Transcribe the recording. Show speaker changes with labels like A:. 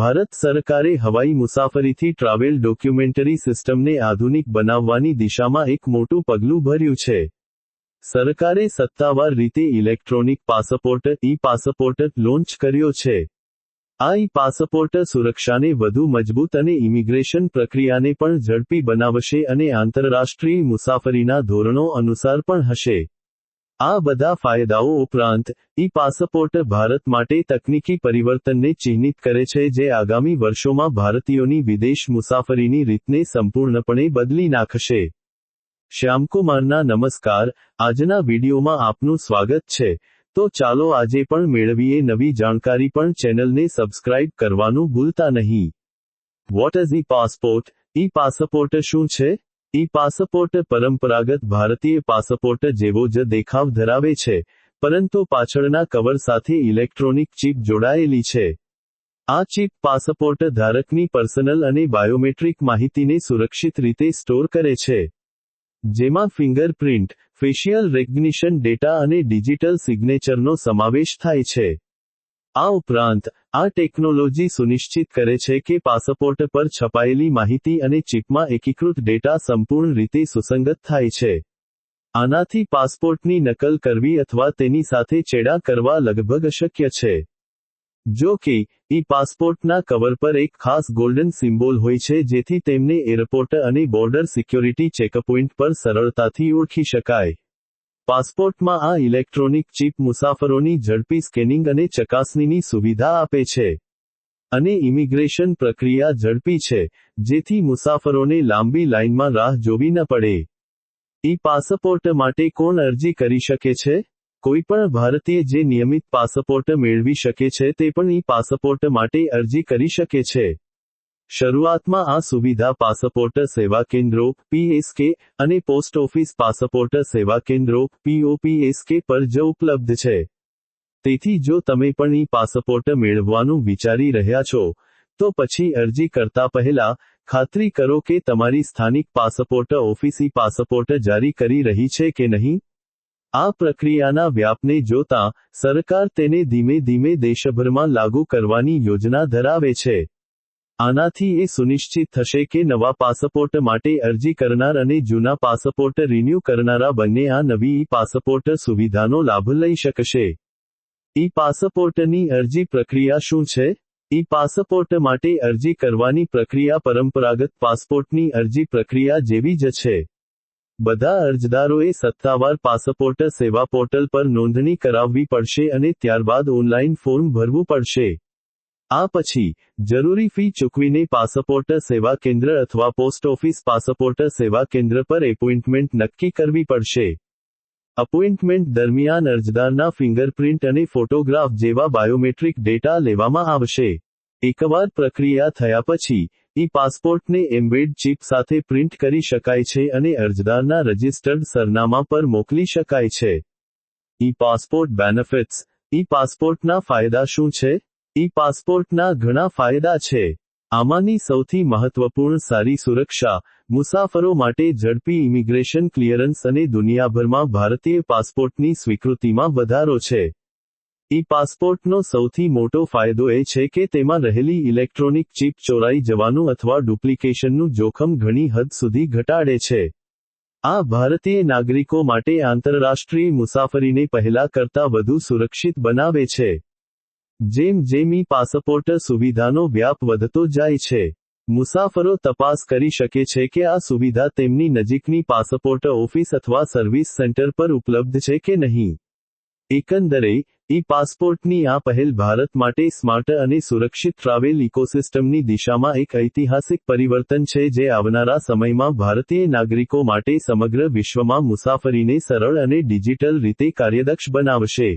A: ભારત સરકારે હવાઈ મુસાફરીથી travel documentary સિસ્ટમને આધુનિક બનાવવાની દિશામાં એક મોટું પગલું ભર્યું છે. સરકારે સત્તાવાર રીતે electronic passport E passport launch કર્યો છે. આ ઈ પાસપોર્ટ સુરક્ષાને વધુ મજબૂત અને ઇમિગ્રેશન પ્રક્રિયાને પણ ઝડપી બનાવશે અને આંતરરાષ્ટ્રીય મુસાફરીના ધોરણો અનુસાર પણ હશે. આ બધા ફાયદાઓ ઉપરાંત, ઈ પાસપોર્ટ ભારત માટે તકનીકી પરિવર્તનને ચિહ્નિત કરે છે જે આગામી વર્ષોમાં ભારતીયોની વિદેશ મુસાફરીની રીતને સંપૂર્ણપણે બદલી નાખશે. શ્યામકુમારના નમસ્કાર, આજના વિડીયોમાં આપનું સ્વાગત છે. તો ચાલો આજે પણ મેળવીએ નવી જાણકારી પણ ચેનલને સબસ્ક્રાઇબ કરવાનું ભૂલતા નહીં. What is E passport E passport શું છે? ઈ પાસપોર્ટ પરંપરાગત ભારતીય પાસપોર્ટ જેવો જ દેખાવ ધરાવે છે, પરંતુ પાછળના કવર સાથે ઇલેક્ટ્રોનિક ચિપ જોડાયેલી છે. આ ચિપ પાસપોર્ટ ધારકની પર્સનલ અને બાયોમેટ્રિક માહિતીને સુરક્ષિત રીતે સ્ટોર કરે છે. જેમાં ફિંગરપ્રિન્ટ, ફેશિયલ રેકગ્નિશન ડેટા અને ડિજિટલ સિગ્નેચરનો સમાવેશ થાય છે. આ ઉપરાંત, આ ટેકનોલોજી સુનિશ્ચિત કરે છે કે પાસપોર્ટ પર છપાયેલી માહિતી અને ચિપમાં એકીકૃત ડેટા સંપૂર્ણ રીતે સુસંગત થાય છે. આનાથી પાસપોર્ટની નકલ કરવી અથવા તેની સાથે ચેડા કરવા લગભગ અશક્ય છે. જો કે, ઈ પાસપોર્ટના કવર પર એક ખાસ ગોલ્ડન સિમ્બોલ હોય છે જેથી તેમને એરપોર્ટ અને બોર્ડર સિક્યોરિટી ચેકપોઇન્ટ પર સરળતાથી ઓળખી શકાય. પાસપોર્ટમાં આ ઇલેક્ટ્રોનિક ચિપ મુસાફરોની ઝડપી સ્કેનિંગ અને ચકાસણીની સુવિધા આપે છે. અને ઇમિગ્રેશન પ્રક્રિયા ઝડપી છે, જેથી મુસાફરોને લાંબી લાઇનમાં રાહ જોવી ન પડે. ઈ પાસપોર્ટ માટે કોણ અરજી કરી શકે છે? કોઈ પણ ભારતીય જે નિયમિત પાસપોર્ટ મેળવી શકે છે, તે પણ ઈ પાસપોર્ટ માટે અરજી કરી શકે છે. શરૂઆતમાં આ સુવિધા પાસપોર્ટ સેવા કેન્દ્રો પીએસકે અને પોસ્ટ ઓફિસ પાસપોર્ટ સેવા કેન્દ્રો પીઓપીએસકે પર જ ઉપલબ્ધ છે. તેથી જો તમે પણ ઈ પાસપોર્ટ મેળવવાનું વિચારી રહ્યા છો, તો પછી અરજી કરતા પહેલા ખાતરી કરો કે તમારી સ્થાનિક પાસપોર્ટ ઓફિસ પાસપોર્ટ જારી કરી રહી છે કે નહીં. આ પ્રક્રિયાના વ્યાપને જોતા સરકાર તેને ધીમે ધીમે દેશભરમાં લાગુ કરવાની યોજના ધરાવે છે. આનાથી એ સુનિશ્ચિત થશે કે નવા પાસપોર્ટ માટે અરજી કરનાર અને જૂના પાસપોર્ટ રિન્યૂ કરનારા બંને આ નવી ઈ પાસપોર્ટ સુવિધાનો લાભ લઈ શકશે. ઈ પાસપોર્ટની અરજી પ્રક્રિયા શું છે? ઈ પાસપોર્ટ માટે અરજી કરવાની પ્રક્રિયા પરંપરાગત પાસપોર્ટની અરજી પ્રક્રિયા જેવી જ છે. બધા અરજદારોએ સત્તાવાર પાસપોર્ટ સેવા પોર્ટલ પર નોંધણી કરાવવી પડશે અને ત્યારબાદ ઓનલાઇન ફોર્મ ભરવું પડશે. આ પછી, જરૂરી ફી ચૂકવીને પાસપોર્ટ સેવા કેન્દ્ર અથવા પોસ્ટ ઓફિસ પાસપોર્ટ સેવા કેન્દ્ર પર એપોઇન્ટમેન્ટ નક્કી કરવી પડશે. અપોઇન્ટમેન્ટ દરમિયાન અરજદારના ફિંગરપ્રિન્ટ અને ફોટોગ્રાફ જેવા બાયોમેટ્રિક ડેટા લેવામાં આવશે. એકવાર પ્રક્રિયા થયા પછી, ઈ પાસપોર્ટને એમ્બેડ ચિપ સાથે પ્રિન્ટ કરી શકાય છે અને અરજદારના રજિસ્ટર્ડ સરનામા પર મોકલી શકાય છે. ઈ પાસપોર્ટ બેનિફિટ્સ, ઈ પાસપોર્ટના ફાયદા શું છે? ઈ પાસપોર્ટના ઘણા ફાયદા છે. આમાંની સૌથી મહત્વપૂર્ણ સારી સુરક્ષા, મુસાફરો માટે ઝડપી ઇમિગ્રેશન ક્લિયરન્સ અને દુનિયાભરમાં ભારતીય પાસપોર્ટની સ્વીકૃતિમાં વધારો છે. ઈ પાસપોર્ટનો સૌથી મોટો ફાયદો એ છે કે તેમાં રહેલી ઇલેક્ટ્રોનિક ચીપ ચોરાઈ જવાનું અથવા ડુપ્લિકેશનનું જોખમ ઘણી હદ સુધી ઘટાડે છે. આ ભારતીય નાગરિકો માટે આંતરરાષ્ટ્રીય મુસાફરીને પહેલા કરતા વધુ સુરક્ષિત બનાવે છે. જેમ જેમ ઈ પાસપોર્ટ સુવિધાનો વ્યાપ વધતો જાય છે, મુસાફરો તપાસ કરી શકે છે કે આ સુવિધા તેમની નજીકની પાસપોર્ટ ઓફિસ અથવા સર્વિસ સેન્ટર પર ઉપલબ્ધ છે કે નહીં. એકંદરે, ઈ પાસપોર્ટની આ પહેલ ભારત માટે સ્માર્ટ અને સુરક્ષિત ટ્રાવેલ ઇકોસિસ્ટમની દિશામાં એક ઐતિહાસિક પરિવર્તન છે જે આવનારા સમયમાં ભારતીય નાગરિકો માટે સમગ્ર વિશ્વમાં મુસાફરીને સરળ અને ડિજિટલ રીતે કાર્યદક્ષ બનાવશે.